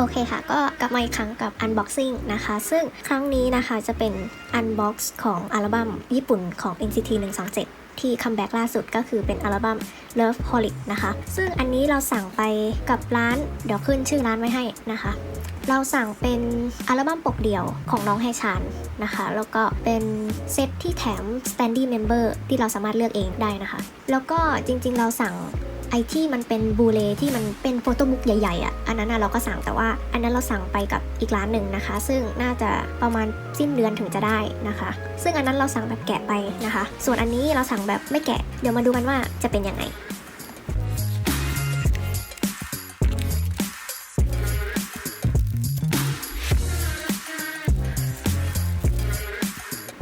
โอเคค่ะ ก็กลับมาอีกครั้งกับ Unboxing นะคะ ซึ่งครั้งนี้นะคะจะเป็น Unbox ของอัลบั้มญี่ปุ่นของ NCT 127 ที่คัมแบ็กล่าสุดก็คือเป็นอัลบั้ม Love Holic นะคะ ซึ่งอันนี้เราสั่งไปกับร้าน เดี๋ยวขึ้นชื่อร้านไว้ให้นะคะ เราสั่งเป็นอัลบั้มปกเดี่ยวของน้องไฮชานนะคะ แล้วก็เป็นเซตที่แถม Standy Member ที่เราสามารถเลือกเองได้นะคะ แล้วก็จริงๆ เราสั่ง ไอที่มันเป็นบูเลที่มันเป็นโฟโต้บุ๊กใหญ่ๆอะอันนั้นเราก็สั่งแต่ว่า อันนั้นเราสั่งไปกับอีกร้านหนึ่งนะคะ ซึ่งน่าจะประมาณสิ้นเดือนถึงจะได้นะคะ ซึ่งอันนั้นเราสั่งแบบแกะไปนะคะ ส่วนอันนี้เราสั่งแบบไม่แกะ เดี๋ยวมาดูกันว่าจะเป็นยังไง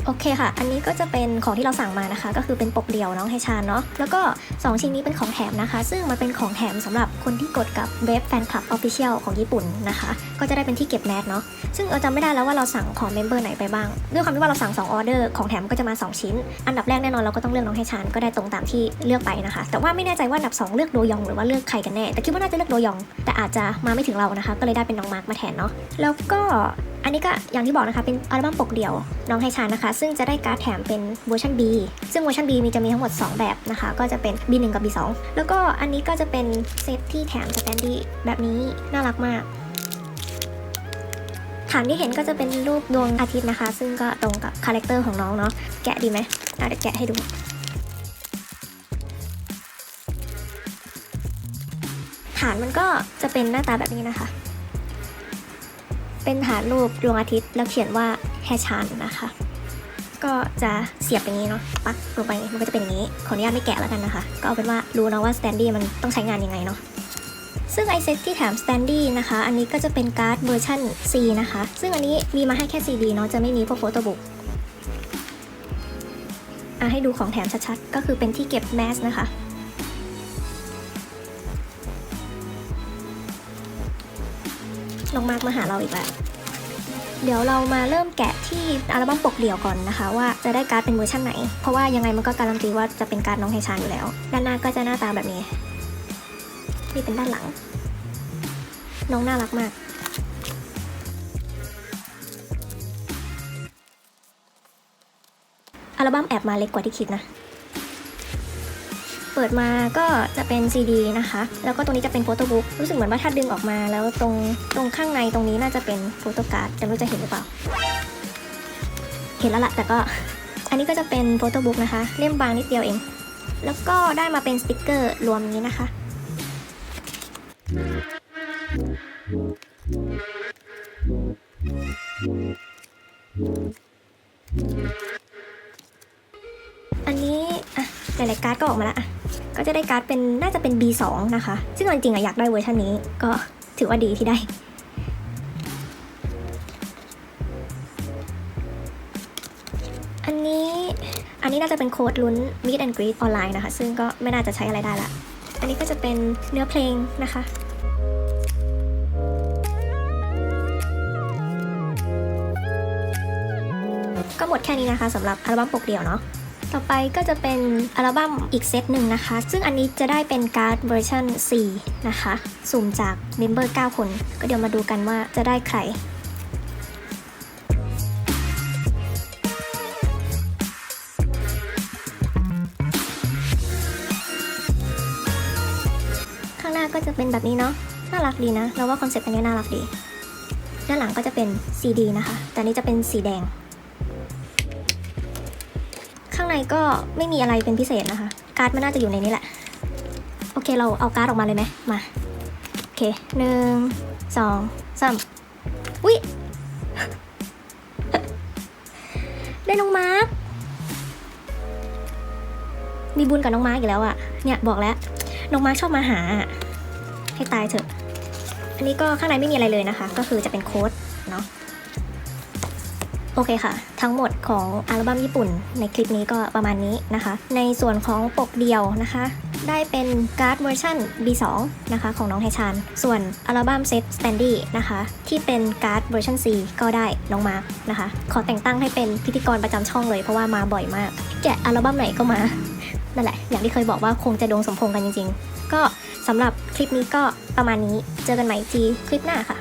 โอเคค่ะ อันนี้ก็จะเป็นของที่เราสั่งมานะคะ ก็คือเป็นปกเดี่ยวน้องไฮชานเนาะ แล้วก็ 2 ชิ้นนี้เป็นของแถมนะคะ ซึ่งมันเป็นของแถมสำหรับคนที่กดกับเว็บแฟนคลับออฟฟิเชียลของญี่ปุ่นนะคะ ก็จะได้เป็นที่เก็บแมสเนาะ ซึ่งเราจำไม่ได้แล้วว่าเราสั่งของเมมเบอร์ไหนไปบ้าง ด้วยความที่ว่าเราสั่ง 2 ออเดอร์ของแถมก็จะมา 2 ชิ้น อันดับแรกแน่นอนเราก็ต้องเลือกน้องไฮชานก็ได้ตรงตามที่เลือกไปนะคะ แต่ว่าไม่แน่ใจว่าอันดับ 2 เลือกโดยองหรือว่าเลือกใครกันแน่ แต่คิดว่าน่าจะเลือกโดยอง แต่อาจจะมาไม่ถึงเรานะคะ ก็เลยได้เป็นน้องมาร์กมาแทนเนาะ แล้วก็อันนี้ก็อย่างที่บอกนะคะเป็นอัลบั้มปกเดี่ยวน้องไฮชานะคะ ซึ่งจะได้การ์ดแถมเป็นเวอร์ชัน B ซึ่งเวอร์ชัน B มีจะมีทั้งหมด 2 แบบนะคะ ก็จะเป็น B1 กับ B2 แล้วก็อันนี้ก็จะเป็นเซตที่แถมสแตนดี้แบบนี้น่ารักมากฐานที่เห็นก็จะเป็นรูปดวงอาทิตย์นะคะ ซึ่งก็ตรงกับคาแรคเตอร์ของน้องเนาะแกะดีไหมอะเดี๋ยวแกะให้ดูฐานมันก็จะเป็นหน้าตาแบบนี้นะคะ เป็นฐานรูปดวงอาทิตย์แล้วเขียนว่าแฮชานนะคะ ก็จะเสียบอย่างนี้เนาะปักลงไปมันก็จะเป็นอย่างนี้ขออนุญาตไม่แกะแล้วกันนะคะ ก็เอาเป็นว่ารู้นะว่าสแตนดี้มันต้องใช้งานยังไงเนาะซึ่งไอเซตที่แถม Standy นะคะ อันนี้ก็จะเป็นการ์ดเวอร์ชัน C นะคะ ซึ่งอันนี้มีมาให้แค่ CD เนาะจะไม่มีพวกโฟโต้บุ๊กอะให้ดูของแถมชัดๆ ก็คือเป็นที่เก็บแมสนะคะ ลงมากมาหาเราอีกแล้วเดี๋ยวเรามาเริ่มแกะที่อัลบั้มปกเดี่ยวก่อนนะคะ ว่าจะได้การ์ดเป็นเวอร์ชันไหน เพราะว่ายังไงมันก็การันตีว่าจะเป็นการ์ดน้องไฮชานอยู่แล้ว ด้านหน้าก็จะหน้าตาแบบนี้ นี่เป็นด้านหลัง น้องน่ารักมาก อัลบั้มแอบมาเล็กกว่าที่คิดนะ เปิดมาก็จะเป็นซีดีนะคะ แล้วก็ตรงนี้จะเป็นโฟโต้บุ๊กรู้สึกเหมือนว่าถ้าดึงออกมาแล้วตรงตรงข้างในตรงนี้น่าจะเป็นโฟโต้การ์ดแต่ไม่รู้จะเห็นหรือเปล่า เห็นแล้วล่ะแต่ก็ อันนี้ก็จะเป็นโฟโต้บุ๊กนะคะ เล่มบางนิดเดียวเอง แล้วก็ได้มาเป็นสติกเกอร์รวมนี้นะคะอันนี้ อะ หลายๆการ์ดก็ออกมาแล้วอะ ก็จะได้การ์ดเป็นน่าจะเป็น B2 นะคะ ซึ่งจริงๆอะอยากได้เวอร์ชันนี้ก็ถือว่าดีที่ได้ อันนี้อันนี้น่าจะเป็นโค้ดลุ้น Meet and Greet ออนไลน์นะคะ ซึ่งก็ไม่น่าจะใช้อะไรได้ละ อันนี้ก็จะเป็นเนื้อเพลงนะคะก็หมดแค่นี้นะคะสำหรับอัลบั้มปกเดี่ยวเนาะ ต่อไปก็จะเป็นอัลบั้มอีกเซตหนึ่งนะคะ ซึ่งอันนี้จะได้เป็นการ์ดเวอร์ชัน4 นะคะ สุ่มจากเมมเบอร์ 9 คน ก็เดี๋ยวมาดูกันว่าจะได้ใครข้างหน้าก็จะเป็นแบบนี้เนาะ น่ารักดีนะ เราว่าคอนเซ็ปต์อันนี้น่ารักดี ด้านหลังก็จะเป็น CD นะคะ แต่นี้จะเป็นสีแดง ในก็ไม่มีอะไรเป็นพิเศษนะคะ การ์ดมันน่าจะอยู่ในนี้แหละ โอเคเราเอาการ์ดออกมาเลยไหมมา โอเคหนึ่งสองสามอุ้ยได้น้องมาร์คมีบุญกับน้องมาร์คอีกแล้วอะเนี่ยบอกแล้ว น้องมาร์คชอบมาหา ให้ตายเถอะ อันนี้ก็ข้างในไม่มีอะไรเลยนะคะ ก็คือจะเป็นโค้ดเนาะ โอเคค่ะ ทั้งหมดของอัลบั้มญี่ปุ่น ในคลิปนี้ก็ประมาณนี้นะคะ ในส่วนของปกเดียวนะคะ ได้เป็นการ์ดเวอร์ชัน B2 นะคะของน้องไฮชาน ส่วนอัลบั้มเซต Standy นะคะ ที่เป็นการ์ดเวอร์ชัน C ก็ได้น้องมาร์คนะคะ ขอแต่งตั้งให้เป็นพิธีกรประจำช่องเลยเพราะว่ามาบ่อยมากแกะอัลบั้มไหนก็มา นั่นแหละ อย่างที่เคยบอกว่าคงจะดวงสมพงกันจริง ๆ ก็สำหรับคลิปนี้ก็ประมาณนี้ เจอกันใหม่อีกทีคลิปหน้าค่ะ